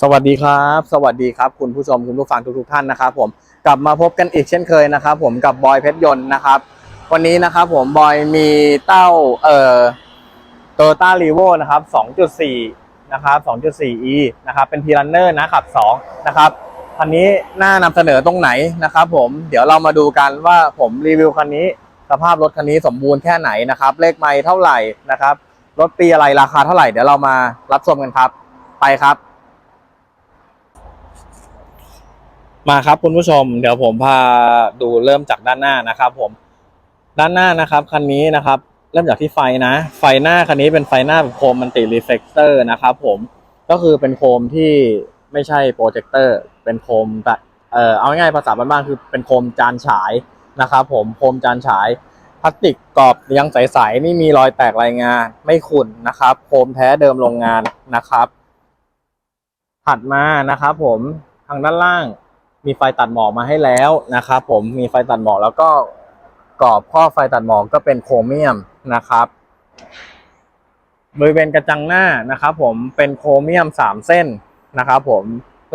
สวัสดีครับ สวัสดีครับ คุณผู้ชมคุณผู้ฟังทุกๆท่านนะครับผมกลับมาพบกันอีกเช่นเคยนะครับผมกับบอยเพชรยนต์นะครับ วันนี้นะครับผมบอยมีเต้าเอ่อโตโยต้ารีโวนะครับ 2.4 นะครับ 2.4e นะครับเป็นทีรันเนอร์นะขับ 2 นะครับคันนี้น่านำเสนอตรงไหนนะครับผมเดี๋ยวเรามาดูกันว่าผมรีวิวคันนี้ สภาพรถคันนี้สมบูรณ์แค่ไหนนะครับ เลขไมล์เท่าไหร่นะครับรถปีอะไรราคาเท่าไหร่เดี๋ยวเรามารับชมกันครับ ไปครับ มาครับคุณผู้ชม เดี๋ยวผมพาดูเริ่มจากด้านหน้านะครับ ผมด้านหน้านะครับคันนี้นะครับ เริ่มจากที่ไฟนะ ไฟหน้าคันนี้เป็นไฟหน้าแบบโคมมันติรีเฟกเตอร์นะครับผมก็คือเป็นโคมที่ไม่ใช่โปรเจคเตอร์เป็นโคมแบบเออเอาง่ายๆภาษาบ้านๆคือเป็นโคมจานฉายนะครับผมโคมจานฉายพลาสติกกรอบยังใสๆไม่มีรอยแตกรายงานไม่ขุ่นนะครับโคมแท้เดิมโรงงานนะครับ ถัดมานะครับผมทางด้านล่าง มีไฟตัดหมอกมาให้แล้วนะครับผมมีไฟตัดหมอกแล้วก็กรอบข้อไฟตัดหมอกก็เป็นโครเมียมนะครับบริเวณกระจังหน้านะครับผมเป็นโครเมียมสามเส้นนะครับผม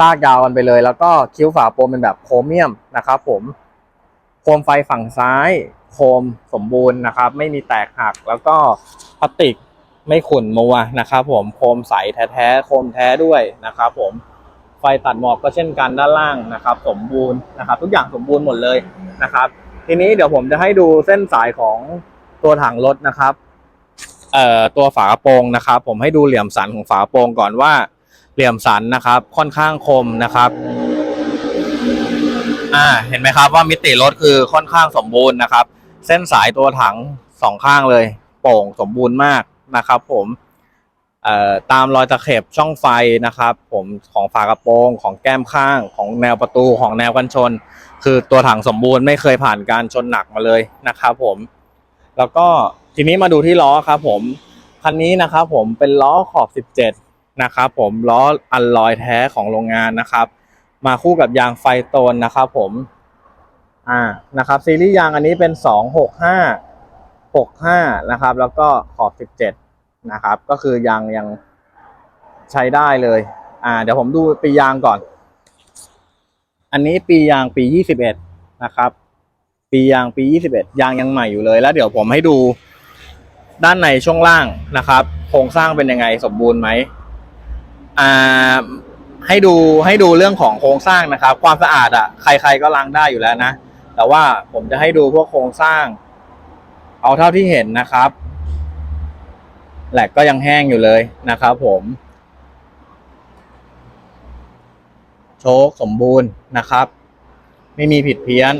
ลากยาวกันไปเลย แล้วก็คิ้วฝาโปรเป็นแบบโครเมียมนะครับผมโคมไฟฝั่งซ้ายโคมสมบูรณ์นะครับ ไม่มีแตกหักแล้วก็พลาสติกไม่ขุ่นมัวนะครับผมโคมใสแท้ๆโคมแท้ด้วยนะครับผม ไฟตัดหมอกก็เช่นกันด้านล่างนะครับ สมบูรณ์นะครับ ทุกอย่างสมบูรณ์หมดเลยนะครับ ทีนี้เดี๋ยวผมจะให้ดูเส้นสายของตัวถังรถนะครับเอ่อตัวฝากระโปรงนะครับ ผมให้ดูเหลี่ยมสันของฝากระโปรงก่อนว่าเหลี่ยมสันนะครับ ค่อนข้างคมนะครับอ่าเห็นไหมครับว่ามิติรถคือค่อนข้างสมบูรณ์นะครับ เส้นสายตัวถังสองข้างเลย โป่งสมบูรณ์มากนะครับ ผม ตามรอยตะเข็บช่องไฟนะครับ ผมของฝากระโปรงของแก้มข้างของแนวประตูของแนวกันชน คือตัวถังสมบูรณ์ไม่เคยผ่านการชนหนักมาเลยนะครับผมแล้วก็ทีนี้มาดูที่ล้อครับผมคันนี้นะครับผมเป็นล้อขอบ 17 นะครับผมล้ออัลลอยแท้ของโรงงานนะครับ มาคู่กับยางไฟโตนนะครับผมอ่านะครับซีรีส์ยางอันนี้เป็น 265 65นะครับแล้วก็ขอบ 17 นะครับ ก็คือยังยังใช้ได้เลย อ่า เดี๋ยวผมดูปียางก่อน อันนี้ปียางปี21นะครับ ปียางปี21ยางยังใหม่อยู่เลย แล้วเดี๋ยวผมให้ดูด้านในช่วงล่างนะครับ โครงสร้างเป็นยังไงสมบูรณ์ไหมอ่าให้ดูให้ดูเรื่องของโครงสร้างนะครับ ความสะอาดอะ่ะ ใคร ๆก็ล้างได้อยู่แล้วนะ แต่ว่าผมจะให้ดูพวกโครงสร้าง เอาเท่าที่เห็นนะครับ แหลกก็ยังแห้งอยู่เลยนะครับผม โชคสมบูรณ์นะครับ ไม่มีผิดเพี้ยน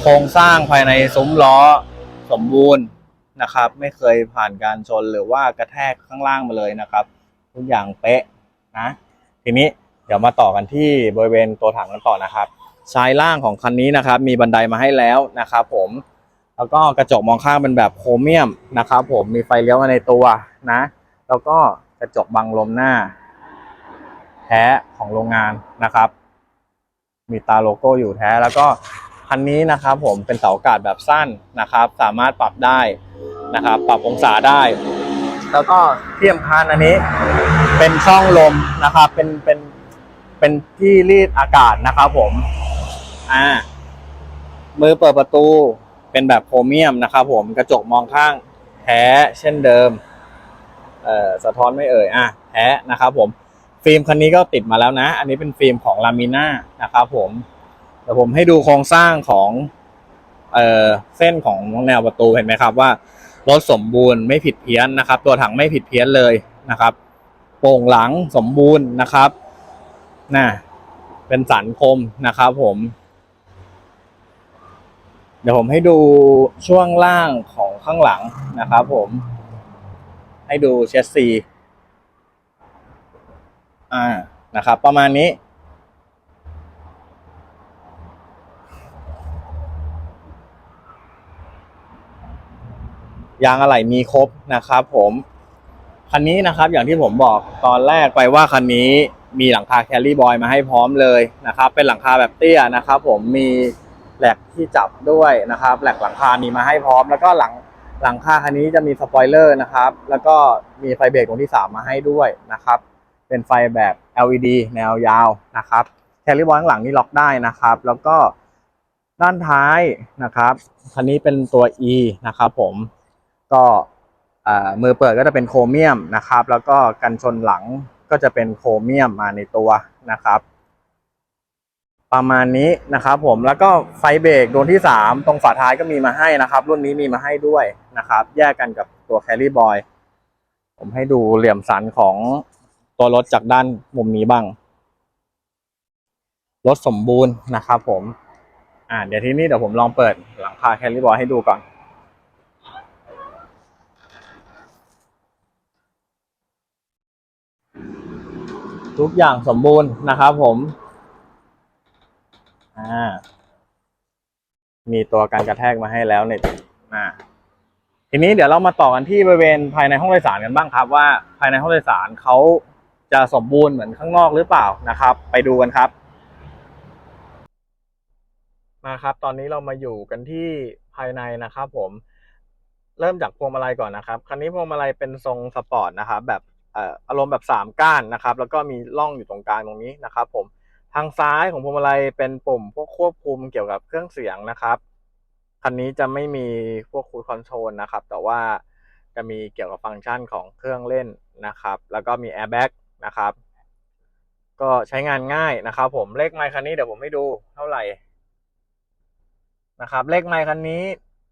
โครงสร้างภายในซุ้มล้อสมบูรณ์นะครับ ไม่เคยผ่านการชนหรือว่ากระแทกข้างล่างมาเลยนะครับ ทุกอย่างเป๊ะนะ ทีนี้เดี๋ยวมาต่อกันที่บริเวณตัวถังกันต่อนะครับชายล่างของคันนี้นะครับ มีบันไดมาให้แล้วนะครับ ผม แล้วก็กระจกมองข้างเป็นแบบโครเมียมนะครับผมมีไฟเลี้ยวมาในตัวนะ แล้วก็กระจกบังลมหน้า แท้ของโรงงานนะครับ มีตาโลโก้อยู่แท้แล้วก็คันนี้นะครับผมเป็นเสาอากาศแบบสั้นนะครับ สามารถปรับได้นะครับ ปรับองศาได้ แล้วก็ที่สำคัญอันนี้ เป็นช่องลมนะครับ เป็นเป็นเป็นที่รีดอากาศนะครับผม อ่า มือเปิดประตู เป็นแบบโครเมียมนะครับผมกระจกมองข้างแท้เช่นเดิมเอ่อสะท้อนไม่เอ่ยอะแท้นะครับผมฟิล์มคันนี้ก็ติดมาแล้วนะ อันนี้เป็นฟิล์มของลามิน่านะครับผมเดี๋ยวผมให้ดูโครงสร้างของเอ่อเส้นของแนวประตูเห็นไหมครับว่ารถสมบูรณ์ไม่ผิดเพี้ยนนะครับ ตัวถังไม่ผิดเพี้ยนเลยนะครับ โป่งหลังสมบูรณ์นะครับน่ะเป็นสันคมนะครับผม เดี๋ยวผมให้ดูช่วงล่างของข้างหลังนะครับผม ให้ดูเชสซีอ่านะครับ ประมาณนี้ ยางอะไหล่มีครบนะครับผมคันนี้นะครับอย่างที่ผมบอกตอนแรกไปว่าคันนี้มีหลังคาแคลรี่บอยมาให้พร้อมเลยนะครับ เป็นหลังคาแบบเตี้ยนะครับ ผมมี แหลกที่จับด้วยนะครับแหลกหลังคามีมาให้พร้อม แล้วก็หลังหลังคาคันนี้จะมีสปอยเลอร์นะครับ แล้วก็มีไฟเบรกตรงที่สามมาให้ด้วยนะครับ เป็นไฟแบบ LED แนวยาวนะครับแคลิบอยข้างหลังนี่ล็อกได้นะครับ แล้วก็ด้านท้ายนะครับ คันนี้เป็นตัว E นะครับผมก็มือเปิดก็จะเป็นโครเมียมนะครับ แล้วก็กันชนหลังก็จะเป็นโครเมียมมาในตัวนะครับ ประมาณนี้นะครับผมแล้วก็ไฟเบรกดวงที่ 3 ตรงฝาท้ายก็มีมาให้นะครับ รุ่นนี้มีมาให้ด้วยนะครับ แยกกันกับตัวแครี่บอยผมให้ดูเหลี่ยมสันของตัวรถจากด้านมุมนี้บ้าง รถสมบูรณ์นะครับผม อ่าเดี๋ยวที่นี้เดี๋ยวผมลองเปิดหลังคาแครี่บอยให้ดูก่อน ทุกอย่างสมบูรณ์นะครับผม อ่า มีตัวการกระแทกมาให้แล้วเนี่ยอ่าทีนี้เดี๋ยวเรามาต่อกันที่บริเวณภายในห้องโดยสารกันบ้างครับ ว่าภายในห้องโดยสารเขาจะสมบูรณ์เหมือนข้างนอกหรือเปล่านะครับ ไปดูกันครับ มาครับ ตอนนี้เรามาอยู่กันที่ภายในนะครับ ผมเริ่มจากพวงมาลัยก่อนนะครับ คันนี้พวงมาลัยเป็นทรงสปอร์ตนะครับแบบอารมณ์แบบสามก้านนะครับ แล้วก็มีร่องอยู่ตรงกลางตรงนี้นะครับ ผมางซ้ายของพวงมาลัยเป็นปุ่มพวกควบคุมเกี่ยวกับเครื่องเสียงนะครับ คันนี้จะไม่มีพวกคูดคอนโทรลนะครับ แต่ว่าจะมีเกี่ยวกับฟังก์ชันของเครื่องเล่นนะครับ แล้วก็มีแอร์แบ็กนะครับ ก็ใช้งานง่ายนะครับ ผมเลขไมค์คันนี้เดี๋ยวผมให้ดูเท่าไหร่นะครับ เลขไมค์คันนี้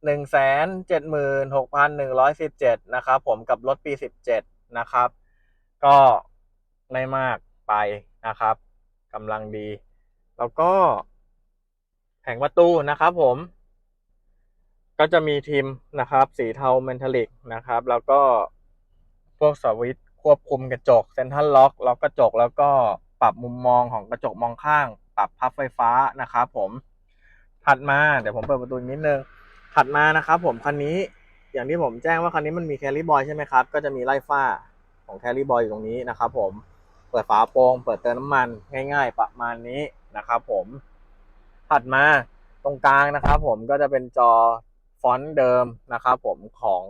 หนึ่งแสนเจ็ดหมื่นหกพันหนึ่งร้อยสิบเจ็ดนะครับ ผมกับรถปีสิบเจ็ดนะครับ ก็ไม่มากไปนะครับ กำลังดี แล้วก็แผงประตูนะครับผม ก็จะมีทีมนะครับ สีเทาเมนทัลิกนะครับ แล้วก็พวกสวิตควบคุมกระจกเซนทรัลล็อกล็อกกระจกแล้วก็ปรับมุมมองของกระจกมองข้าง ปรับพับไฟฟ้านะครับผมถัดมาเดี๋ยวผมเปิดประตูนิดนึงถัดมานะครับผมคันนี้อย่างที่ผมแจ้งว่าคันนี้มันมีแคลรี่บอยใช่ไหมครับ ก็จะมีไล่ฟ้าของแคลรี่บอยอยู่ตรงนี้นะครับผม ปิดฝาโปร่งเปิดเติมน้ำมันง่ายๆ ประมาณนี้นะครับผมถัดมาตรงกลางนะครับผมก็จะเป็นจอฟอนต์เดิมนะครับผมของ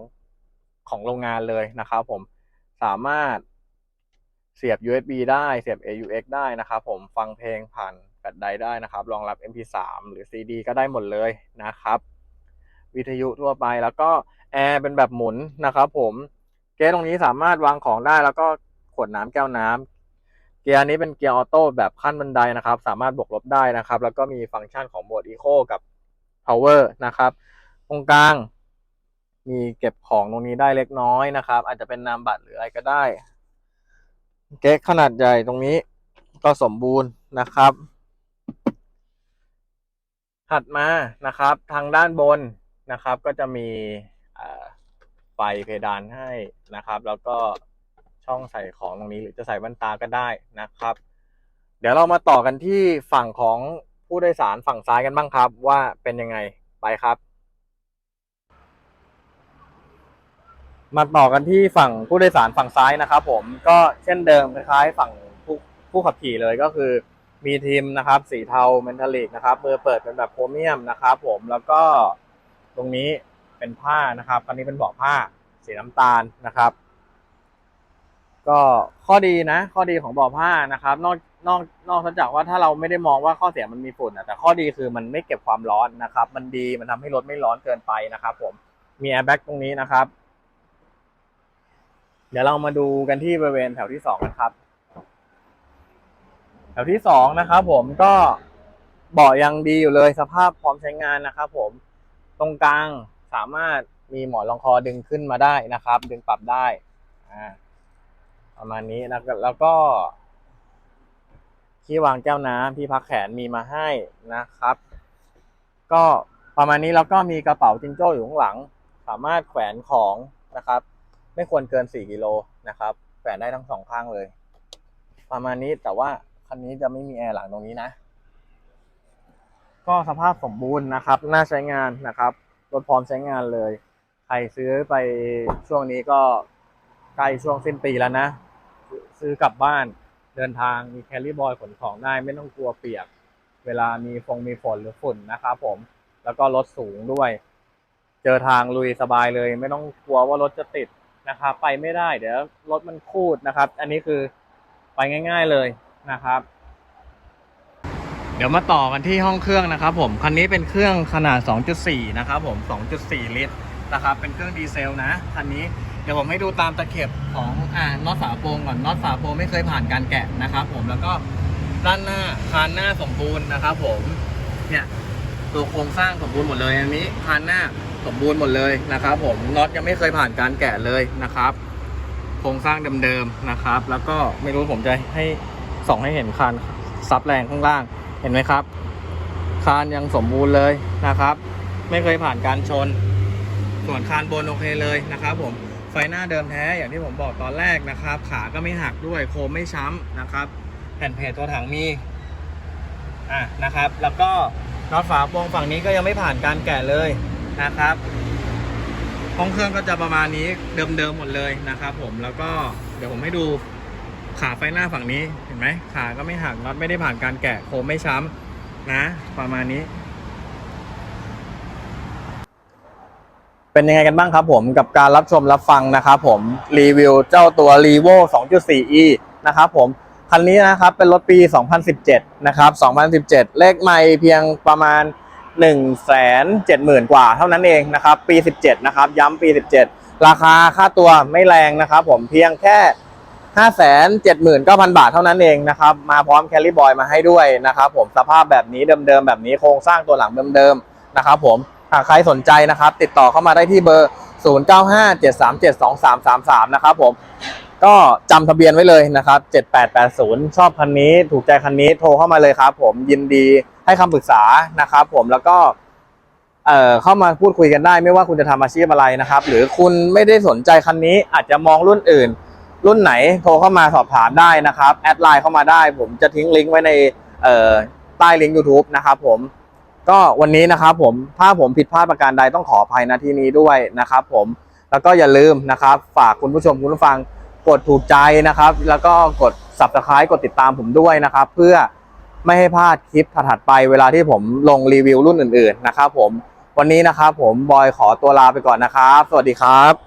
ของโรงงานเลยนะครับผมสามารถเสียบ USB ได้เสียบ AUX ได้นะครับผมฟังเพลงผ่านแฟลชไดได้นะครับ รองรับ MP3 หรือ CD ก็ได้หมดเลยนะครับ วิทยุทั่วไปแล้วก็แอร์เป็นแบบหมุนนะครับผมเกียร์ตรงนี้สามารถวางของได้แล้วก็ขวดน้ำแก้วน้ำ เกียร์นี้เป็นเกียร์ออโต้แบบขั้นบันไดนะครับ สามารถบวกลบได้นะครับ แล้วก็มีฟังก์ชันของโหมด Eco กับ Power นะครับ ตรงกลาง มีเก็บของตรงนี้ได้เล็กน้อยนะครับ อาจจะเป็นนามบัตรหรืออะไรก็ได้ เก๊กขนาดใหญ่ตรงนี้ก็สมบูรณ์นะครับ ถัดมานะครับ ทางด้านบนนะครับ ก็จะมีไฟเพดานให้นะครับ แล้วก็ ช่องใส่ของตรงนี้หรือจะใส่แว่นตาก็ได้นะครับ เดี๋ยวเรามาต่อกันที่ฝั่งของผู้โดยสารฝั่งซ้ายกันบ้างครับ ว่าเป็นยังไงไปครับ มาต่อกันที่ฝั่งผู้โดยสารฝั่งซ้ายนะครับ ผมก็เช่นเดิมคล้ายๆฝั่งผู้ผู้ขับขี่เลยก็คือมีทีมนะครับ สีเทาเมนทัลิกนะครับเบอร์เปิดเป็นแบบโพรเมียมนะครับผมแล้วก็ตรงนี้เป็นผ้านะครับอันนี้เป็นเบาะผ้าสีน้ำตาลนะครับ ก็ข้อดีนะ ข้อดีของเบาะผ้านะครับ นอกนอกนอกจากว่าถ้าเราไม่ได้มองว่าข้อเสียมันมีฝุ่นนะแต่ข้อดีคือมันไม่เก็บความร้อนนะครับ มันดีมันทำให้รถไม่ร้อนเกินไปนะครับ ผมมีแอร์แบ็กตรงนี้นะครับ เดี๋ยวเรามาดูกันที่บริเวณแถวที่สองกันครับ แถวที่สองนะครับ ผมก็เบาะยังดีอยู่เลยสภาพพร้อมใช้งานนะครับผมตรงกลางสามารถมีหมอนรองคอดึงขึ้นมาได้นะครับ ดึงปรับได้อ่า ประมาณนี้แล้วก็แล้วก็ ที่วางแก้วน้ำที่พักแขนมีมาให้นะครับ ก็ประมาณนี้แล้วก็มีกระเป๋าจิงโจ้อยู่ข้างหลัง สามารถแขวนของนะครับ ไม่ควรเกิน 4กิโลนะครับแขวนได้ทั้งสองข้างเลย ประมาณนี้แต่ว่าคันนี้จะไม่มีแอร์หลังตรงนี้นะ ก็สภาพสมบูรณ์นะครับ น่าใช้งานนะครับรถพร้อมใช้งานเลย ใครซื้อไปช่วงนี้ก็ใกล้ช่วงสิ้นปีแล้วนะ ซื้อกลับบ้านเดินทางมีแคลรี่บอยขนของได้ไม่ต้องกลัวเปียก เวลามีฟงมีฝนหรือฝุ่นนะครับผม แล้วก็รถสูงด้วย เจอทางลุยสบายเลย ไม่ต้องกลัวว่ารถจะติดนะครับไปไม่ได้เดี๋ยวรถมันคูดนะครับ อันนี้คือไปง่าย ๆเลยนะครับ เดี๋ยวมาต่อกันที่ห้องเครื่องนะครับ ผมคันนี้เป็นเครื่องขนาด 2.4 นะครับผม 2.4 ลิตรนะครับเป็นเครื่องดีเซลนะคันนี้ เดี๋ยวผมให้ดูตามตะเข็บของอ่าน็อตฝาโปรงก่อนน็อตฝาโปรงไม่เคยผ่านการแกะนะครับ ผมแล้วก็ด้านหน้าคานหน้าสมบูรณ์นะครับ ผมเนี่ยตัวโครงสร้างสมบูรณ์หมดเลยอันนี้คานหน้าสมบูรณ์หมดเลยนะครับ ผมน็อตยังไม่เคยผ่านการแกะเลยนะครับ โครงสร้างเดิมๆนะครับ แล้วก็ไม่รู้ผมจะให้ส่องให้เห็นคานซับแรงข้างล่างเห็นไหมครับ คานยังสมบูรณ์เลยนะครับ ไม่เคยผ่านการชน ส่วนคานบนโอเคเลยนะครับ ผม ฟหน้าเดิมแท้อย่างที่ผมบอกตอนแรกนะครับ ขาก็ไม่หักด้วยโคมไม่ช้ำนะครับ แผ่นเพจตัวถังมีอะนะครับ แล้วก็น็อตฝาโปรงฝั่งนี้ก็ยังไม่ผ่านการแกะเลยนะครับห้องเครื่องก็จะประมาณนี้เดิมๆหมดเลยนะครับ ผมแล้วก็เดี๋ยวผมให้ดูขาไฟหน้าฝั่งนี้เห็นไหมขาก็ไม่หักน็อตไม่ได้ผ่านการแกะโคมไม่ช้ำนะ ประมาณนี้ เป็นยังไงกันบ้างครับผมกับการรับชมรับฟังนะครับผมรีวิวเจ้าตัว r e v o 2.4e นะครับผมคันนี้นะครับเป็นรถปี 2017 นะครับ 2017 เลขไม่เพียงประมาณ 1 7 0 0 0 0 กว่าเท่านั้นเองนะครับ ปี 17 นะครับ ย้ำปี 17 ราคาค่าตัวไม่แรงนะครับผมเพียงแค่ 579,000 บาทเท่านั้นเองนะครับ มาพร้อมแคลริบอยมาให้ด้วยนะครับผมสภาพแบบนี้เดิมๆ แบบนี้โครงสร้างตัวหลังเดิมๆ นะครับผมากใครสนใจนะครับ ติดต่อเข้ามาได้ที่เบอร์ 0957372333 นะครับผมก็จำทะเบียนไว้เลยนะครับ 7880 ชอบคันนี้ถูกใจคันนี้โทรเข้ามาเลยครับ ผมยินดีให้คำปรึกษานะครับ ผมแล้วก็เอ่อเข้ามาพูดคุยกันได้ ไม่ว่าคุณจะทำอาชีพอะไรนะครับ หรือคุณไม่ได้สนใจคันนี้อาจจะมองรุ่นอื่น รุ่นไหนโทรเข้ามาสอบถามได้นะครับ แอดไลน์เข้ามาได้ ผมจะทิ้งลิงก์ไว้ในเอ่อใต้ลิงก์ YouTube นะครับผม ก็วันนี้นะครับผมถ้าผมผิดพลาดประการใดต้องขออภัยนะที่นี้ด้วยนะครับ ผมแล้วก็อย่าลืมนะครับ ฝากคุณผู้ชมคุณผู้ฟังกดถูกใจนะครับ แล้วก็กด subscribe กดติดตามผมด้วยนะครับ เพื่อไม่ให้พลาดคลิปถัดไปเวลาที่ผมลงรีวิวรุ่นอื่น ๆ นะครับ ผมวันนี้นะครับ ผมบอยขอตัวลาไปก่อนนะครับ สวัสดีครับ